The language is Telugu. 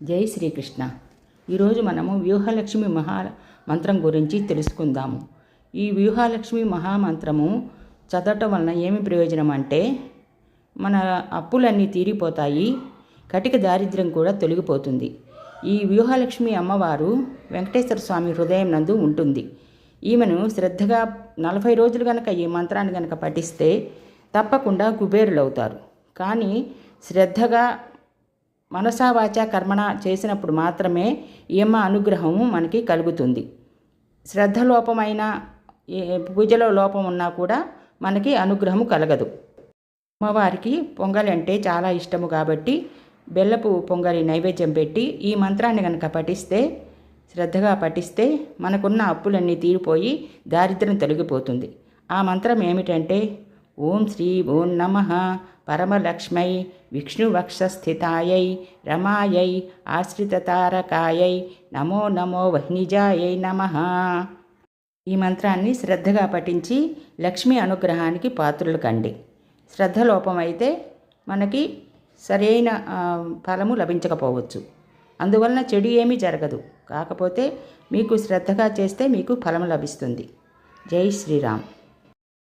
జై శ్రీకృష్ణ. ఈరోజు మనము వ్యూహలక్ష్మి మహా మంత్రం గురించి తెలుసుకుందాము. ఈ వ్యూహలక్ష్మి మహామంత్రము చదవటం వలన ఏమి ప్రయోజనం అంటే మన అప్పులన్నీ తీరిపోతాయి కటిక దారిద్ర్యం కూడా తొలగిపోతుంది. ఈ వ్యూహలక్ష్మి అమ్మవారు వెంకటేశ్వర స్వామి హృదయం నందు ఉంటుంది. ఈమెను శ్రద్ధగా నలభై రోజులు గనక ఈ మంత్రాన్ని గనక పఠిస్తే తప్పకుండా కుబేరులు అవుతారు కానీ శ్రద్ధగా మనసావాచ కర్మణ చేసినప్పుడు మాత్రమే యమ అనుగ్రహము మనకి కలుగుతుంది. శ్రద్ధ లోపమైన పూజలో లోపం ఉన్నా కూడా మనకి అనుగ్రహము కలగదు. అమ్మవారికి పొంగలి అంటే చాలా ఇష్టము కాబట్టి బెల్లపు పొంగలి నైవేద్యం పెట్టి ఈ మంత్రాన్ని కనుక పఠిస్తే శ్రద్ధగా పఠిస్తే మనకున్న అప్పులన్నీ తీరిపోయి దారిద్ర్యం తొలగిపోతుంది. ఆ మంత్రం ఏమిటంటే ఓం శ్రీ ఓం నమ. పరమలక్ష్మై విష్ణువక్షస్థితాయై రమాయై ఆశ్రితతారకాయై నమో నమో వహ్నిజాయై నమ. ఈ మంత్రాన్ని శ్రద్ధగా పఠించి లక్ష్మీ అనుగ్రహానికి పాత్రులు కండి. శ్రద్ధ లోపమైతే మనకి సరైన ఫలము లభించకపోవచ్చు. అందువలన చెడు ఏమీ జరగదు. కాకపోతే మీకు శ్రద్ధగా చేస్తే మీకు ఫలం లభిస్తుంది. జై శ్రీరామ్.